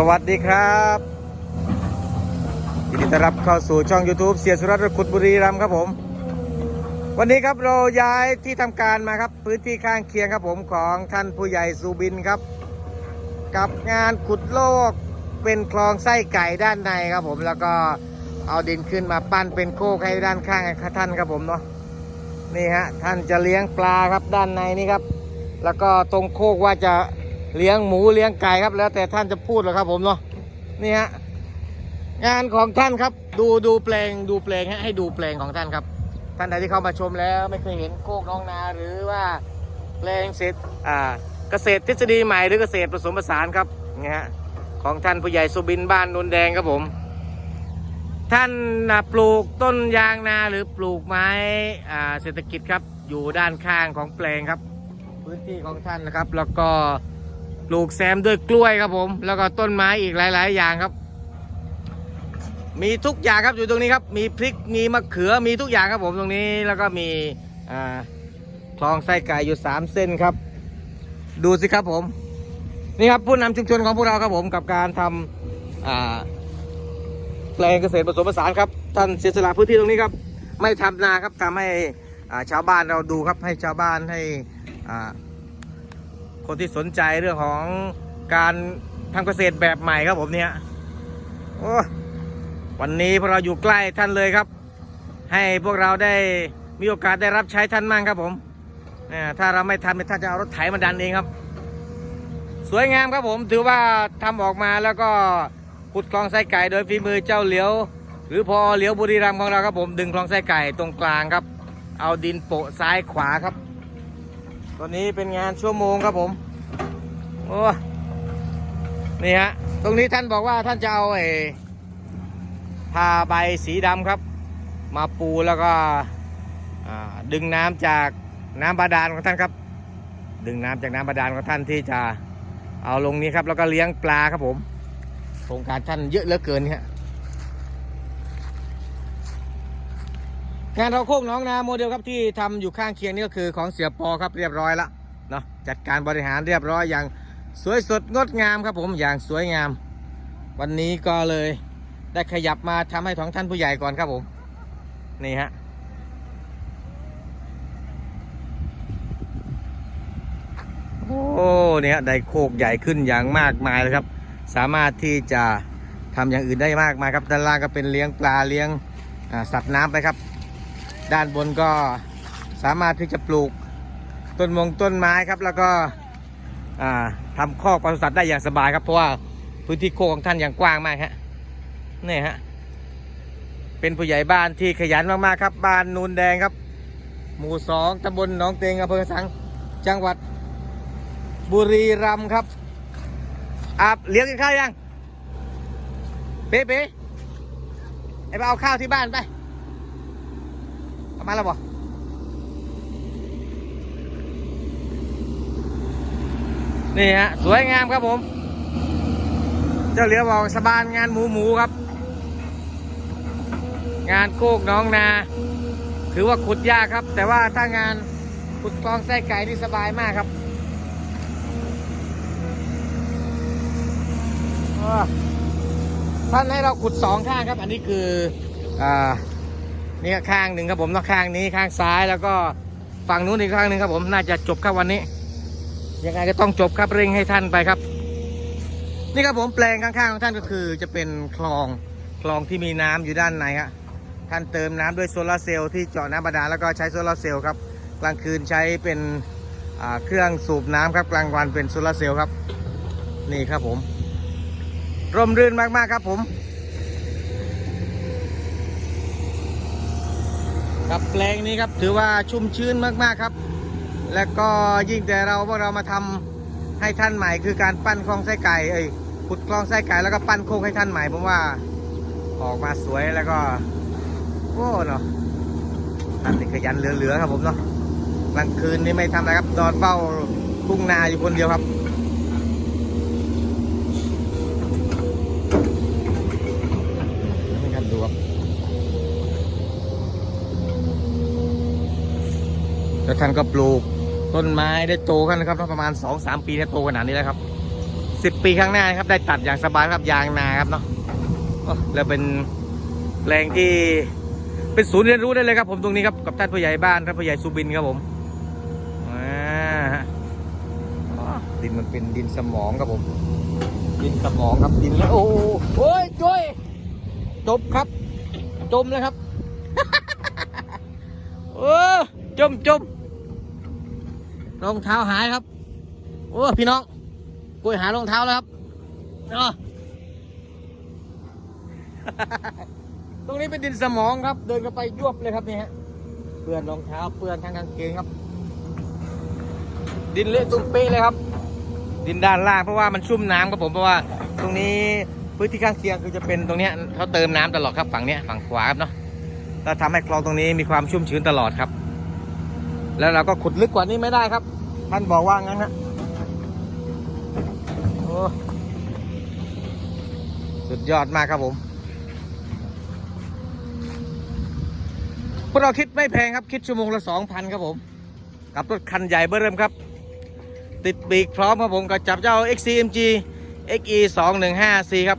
สวัสดีครับยินดีต้อนรับเข้าสู่ช่อง YouTube เสียสุรัตน์ขุดบุรีรัมย์ครับผม วันนี้ครับเราย้ายที่ทำการมาครับ พื้นที่ข้างเคียงครับผมของท่านผู้ใหญ่สุบินครับ กับงานขุดโลกเป็นคลองไส้ไก่ด้านในครับผมแล้วก็เอาดินขึ้นมาปั้นเป็นโคกให้ด้านข้างให้ท่านครับผมเนาะนี่ฮะท่านจะเลี้ยงปลาครับด้านในนี่ครับ แล้วก็ตรงโคกว่าจะ เลี้ยงหมูเลี้ยงไก่ครับ แล้วแต่ท่านจะพูดหรอครับผมเนาะนี่ฮะงานของท่านครับ ดูดูแปลงดูแปลงฮะให้ดูแปลงของท่านครับ ท่านใดที่เข้ามาชมแล้วไม่เคยเห็นโคกน้องนาหรือว่าแปลงเศษอ่าเกษตรทฤษฎีใหม่หรือเกษตรผสมผสานครับนี่ฮะของท่านผู้ใหญ่สุบินบ้านนนแดงครับผม ท่านปลูกต้นยางนาหรือปลูกไม้เศรษฐกิจครับ อยู่ด้านข้างของแปลงครับ พื้นที่ของท่านนะครับ แล้วก็ ปลูกแซมด้วยกล้วยครับผม แล้วก็ต้นไม้อีกหลาย ๆ อย่างครับ มีทุกอย่างครับอยู่ตรงนี้ครับ มีพริกมีมะเขือมีทุกอย่างครับผมตรงนี้แล้วก็มีคลองไส้ไก่อยู่สามเส้นครับ ดูสิครับผมนี่ครับผู้นำชุมชนของพวกเราครับผมกับการทำอ่าแปลงเกษตรผสมผสานครับ ท่านเสียสละพื้นที่ตรงนี้ครับ ไม่ทำนาครับทำให้ชาวบ้านเราดูครับให้ชาวบ้านให้อ่า คนที่สนใจเรื่องของการทำเกษตรแบบใหม่ครับผมเนี่ยโอ้วันนี้พวกเราอยู่ใกล้ท่านเลยครับ ให้พวกเราได้มีโอกาสได้รับใช้ท่านมั่งครับผมอ่าถ้าเราไม่ทำท่านจะเอารถไถมาดันเองครับ สวยงามครับผมถือว่าทำออกมาแล้วก็ขุดคลองไส้ไก่โดยฝีมือเจ้าเหลียว หรือพอเหลียวบุรีรัมย์ของเราครับผมดึงคลองไส้ไก่ตรงกลางครับ เอาดินโปะซ้ายขวาครับ ตอนนี้เป็นงานชั่วโมงครับผม โอ้นี่ฮะ ตรงนี้ท่านบอกว่าท่านจะเอาไอ้ผ้าใบสีดำครับ มาปูแล้วก็ดึงน้ำจากน้ำบาดาลของท่านครับ ดึงน้ำจากน้ำบาดาลของท่านที่จะเอาลงนี้ครับ แล้วก็เลี้ยงปลาครับผม โครงการท่านเยอะเหลือเกินฮะ งานเราโคกน้องนาโมเดลครับที่ทำอยู่ข้างเคียงนี่ก็คือของเสียปอครับเรียบร้อยแล้วเนาะจัดการบริหารเรียบร้อยอย่างสวยสดงดงามครับผมอย่างสวยงาม วันนี้ก็เลยได้ขยับมาทำให้ของท่านผู้ใหญ่ก่อนครับผมนี่ฮะโอ้เนี่ยได้โคกใหญ่ขึ้นอย่างมากมายเลยครับ สามารถที่จะทำอย่างอื่นได้มากมายครับด้านล่างก็เป็นเลี้ยงปลาเลี้ยงสัตว์น้ำไปครับ ด้านบนก็สามารถที่จะปลูกต้นมงต้นไม้ครับ แล้วก็ทำคอกปศุสัตว์ได้อย่างสบายครับ เพราะว่าพื้นที่โคของท่านอย่างกว้างมากฮะนี่ฮะเป็นผู้ใหญ่บ้านที่ขยันมากๆครับ บ้านนูนแดงครับ หมู่สองตำบลหนองเตงอำเภอสังจังหวัดบุรีรัมย์ครับอาบเลี้ยงกินข้าวยังเป๊ะเป๊ะไอ้ไปเอาข้าวที่บ้านไป มาแล้วบ่นี่ฮะ สวยงามครับผม เจ้าเหลียวบอกสบานงานหมูหมูครับ งานโคกน้องนา ถือว่าขุดยากครับ แต่ว่าถ้างานขุดคลองไส้ไก่นี่สบายมากครับท่านให้เราขุดสองข้างครับ อันนี้คืออ่า นี่ก็ข้างหนึ่งครับผมนอกข้างนี้ข้างซ้ายแล้วก็ฝั่งนู้นอีกข้างหนึ่งครับผมน่าจะจบครับวันนี้ ยังไงก็ต้องจบครับเร่งให้ท่านไปครับ นี่ครับผมแปลงข้างๆของท่านก็คือ จะเป็นคลองคลองที่มีน้ำอยู่ด้านในฮะท่านเติมน้ำด้วยโซลาร์เซลล์ที่เจาะน้ำบาดาลแล้วก็ใช้โซลาร์เซลล์ครับกลางคืนใช้เป็นเครื่องสูบน้ำครับกลางวันเป็นโซลาร์เซลล์ครับ นี่ครับผม ร่มรื่นมากๆครับผม กับแปลงนี้ครับถือว่าชุ่มชื้นมากๆครับ และก็ยิ่งแต่เราพวกเรามาทำให้ท่านใหม่คือการปั้นคลองไส้ไก่เอ้ยขุดคลองไส้ไก่แล้วก็ปั้นโคกให้ท่านใหม่ผมว่าออกมาสวยแล้วก็โอ้เนาะท่านนี่ขยันเหลือๆครับผมเนาะกลางคืนนี่ไม่ทำอะไรครับนอนเฝ้าทุ่งนาอยู่คนเดียวครับ ให้ท่านดูครับ แล้วท่านก็ปลูกต้นไม้ได้โตกันนะครับประมาณ 2-3 ปีเนี่ยโตขนาดนี้แล้วครับสิบปีข้างหน้านครับได้ตัดอย่างสบายครับยางนาครับเนาะแล้วเป็นแรงที่เป็นศูนย์เรียนรู้ได้เลยครับผมตรงนี้ครับกับท่านผู้ใหญ่บ้านท่านผู้ใหญ่สุบินครับผมดินมันเป็นดินสมองครับผม ดินสมองครับดินแล้วโอ้โหโอ้ยจ้ยจมครับ จมเลยครับ โอ้จมจม รองเท้าหายครับ โอ้พี่น้องกุยหารองเท้าแล้วครับเนาะตรงนี้เป็นดินสมองครับ เดินกันไปยวบเลยครับนี่ฮะเปื้อนรองเท้าเปื้อนทางกางเกงครับ ดินเละตุ้มเป๊ะเลยครับ ดินด้านล่างเพราะว่ามันชุ่มน้ำครับผมเพราะว่า ตรงนี้พื้นที่ข้างเคียงคือจะเป็นตรงเนี้ยเขาเติมน้ำตลอดครับฝั่งเนี้ยฝั่งขวาครับเนาะแล้วทำให้คลองตรงนี้มีความชุ่มชื้นตลอดครับ แล้วเราก็ขุดลึกกว่านี้ไม่ได้ครับ ท่านบอกว่างั้นฮะสุดยอดมากครับผม พวกเราคิดไม่แพงครับ คิดชั่วโมงละสองพันครับผม กับรถคันใหญ่เบอร์เริ่มครับ ติดปีกพร้อมครับผมกับจับเจ้า XCMG XE 2 1 5 4ครับ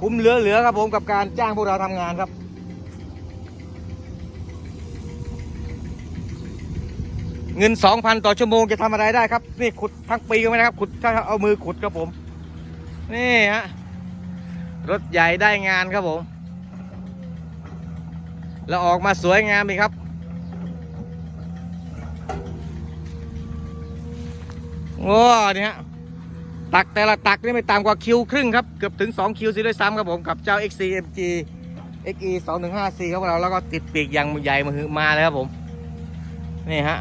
คุ้มเหลือๆครับผมกับการจ้างพวกเราทำงานครับ เงิน2,000ต่อชั่วโมงจะทำอะไรได้ครับ นี่ขุดทั้งปีก็ไม่ได้ครับ ขุดถ้าเอามือขุดครับผม นี่ฮะรถใหญ่ได้งานครับผม แล้วออกมาสวยงามอีกครับโอ้เนี่ยฮะตักแต่ละตักนี่ไม่ต่ำกว่าคิวครึ่งครับ เกือบถึง 2 คิวสิด้วยซ้ำครับผม กับเจ้า XCMG XE 2 1 5 4ครับเราแล้วก็ติดปีกอย่างใหญ่มาหือมาเลยครับผม นี่ฮะ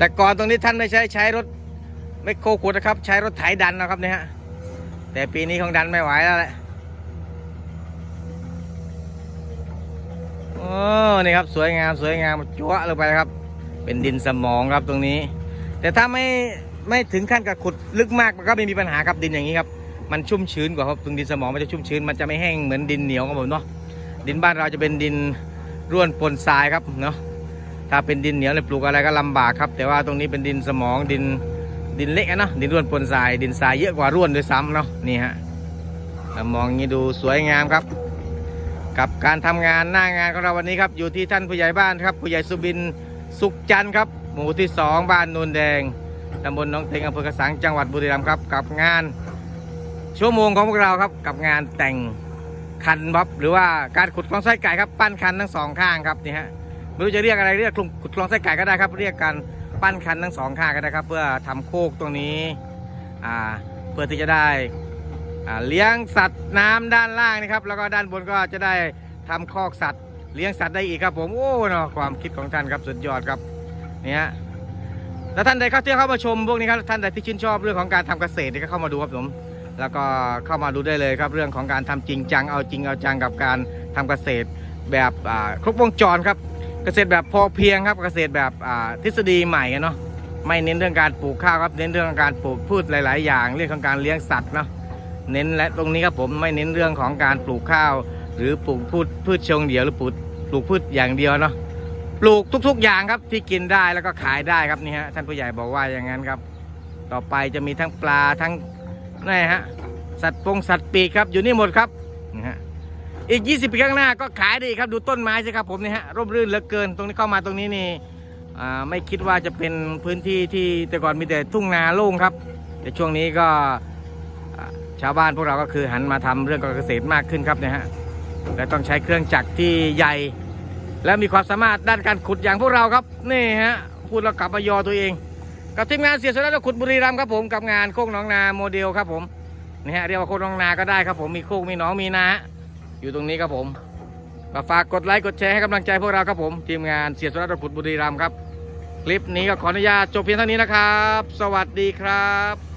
แต่ก่อนตรงนี้ท่านไม่ใช้ใช้รถไม่โคขุดนะครับ ใช้รถไถดันนะครับเนี่ยฮะแต่ปีนี้คงดันไม่ไหวแล้วแหละโอ้นี่ครับสวยงามสวยงามจั่วลงไปครับ เป็นดินสมองครับตรงนี้ แต่ถ้าไม่ไม่ถึงขั้นกับขุดลึกมากมันก็ไม่มีปัญหาครับดินอย่างนี้ครับ มันชุ่มชื้นกว่าครับตรงดินสมองมันจะชุ่มชื้นมันจะไม่แห้งเหมือนดินเหนียวครับผมเนาะดินบ้านเราจะเป็นดินร่วนปนทรายครับเนาะ ถ้าเป็นดินเหนียวเนี่ยปลูกอะไรก็ลำบากครับ แต่ว่าตรงนี้เป็นดินสมองดินดินเล็กอะเนาะดินร่วนปนทราย ดินทรายเยอะกว่าร่วนด้วยซ้ำเนาะนี่ฮะมองงนี้ดูสวยงามครับ กับการทำงานหน้างานของเราวันนี้ครับ อยู่ที่ท่านผู้ใหญ่บ้านครับ ผู้ใหญ่สุบินสุขจันทร์ครับ หมู่ที่สองบ้านนูนแดงตำบลหนองเต็งอำเภอกระสังจังหวัดบุรีรัมย์ครับ กับงาน ชั่วโมงของพวกเราครับ กับงานแต่งคันบับหรือว่าการขุดคลองไส้ไก่ครับ ปั้นคันทั้งสองข้างครับนี่ฮะ ไม่รู้จะเรียกอะไรเรียกขุดคลองไส้ไก่ก็ได้ครับ เรียกการปั้นคันทั้งสองข้างก็ได้ครับ เพื่อทำโคกตรงนี้อ่าเพื่อที่จะได้อ่าเลี้ยงสัตว์น้ำด้านล่างนะครับ แล้วก็ด้านบนก็จะได้ทำคอกสัตว์ เลี้ยงสัตว์ได้อีกครับ ผมโอ้เนาะความคิดของท่านครับสุดยอดครับเนี่ยฮะแล้วท่านใดเข้าที่เข้ามาชมพวกนี้ครับท่านใดที่ชื่นชอบเรื่องของการทำเกษตรนี่ก็เข้ามาดูครับผมแล้วก็เข้ามาดูได้เลยครับเรื่องของการทำจริงจังเอาจริงเอาจังกับการทำเกษตรแบบครบวงจรครับ เกษตรแบบพอเพียงครับเกษตรแบบทฤษฎีใหม่เนาะไม่เน้นเรื่องการปลูกข้าวครับเน้นเรื่องการปลูกพืชหลาย ๆ อย่าง เรื่องของการเลี้ยงสัตว์เนาะเน้นและตรงนี้ครับผมไม่เน้นเรื่องของการปลูกข้าว หรือปลูกพืชพืชเชิงเดียวหรือปลูกปลูกพืชอย่างเดียวเนาะปลูกทุก ๆ อย่างครับที่กินได้แล้วก็ขายได้ครับนี่ฮะท่านผู้ใหญ่บอกว่าอย่างนั้นครับ ต่อไปจะมีทั้งปลาทั้งนี่ฮะสัตว์ปงสัตว์ปีกครับอยู่นี่หมดครับ อีก 20 ปีข้างหน้าก็ขายได้อีกครับดูต้นไม้สิครับผมนี่ฮะร่มรื่นเหลือเกิน ตรงนี้เข้ามาตรงนี้นี่ไม่คิดว่าจะเป็นพื้นที่ที่แต่ก่อนมีแต่ทุ่งนาโล่งครับ แต่ช่วงนี้ก็ชาวบ้านพวกเราก็คือหันมาทำเรื่องการเกษตรมากขึ้นครับเนี่ยฮะและต้องใช้เครื่องจักรที่ใหญ่ และมีความสามารถด้านการขุดอย่างพวกเราครับนี่ฮะพูดแล้วกลับมายอตัวเอง กับทีมงานเสียสละขุดบุรีรัมย์ครับผมกับงานโคกหนองนาโมเดลครับผมนี่ฮะเรียกว่าโคกหนองนาก็ได้ครับผมมีโคกมีหนองมีนา อยู่ตรงนี้ครับผมก็ฝากกดไลค์กดแชร์ให้กำลังใจพวกเราครับผมทีมงานเสียสละขุดบุรีรัมย์ครับ คลิปนี้ก็ขออนุญาตจบเพียงเท่านี้นะครับ สวัสดีครับ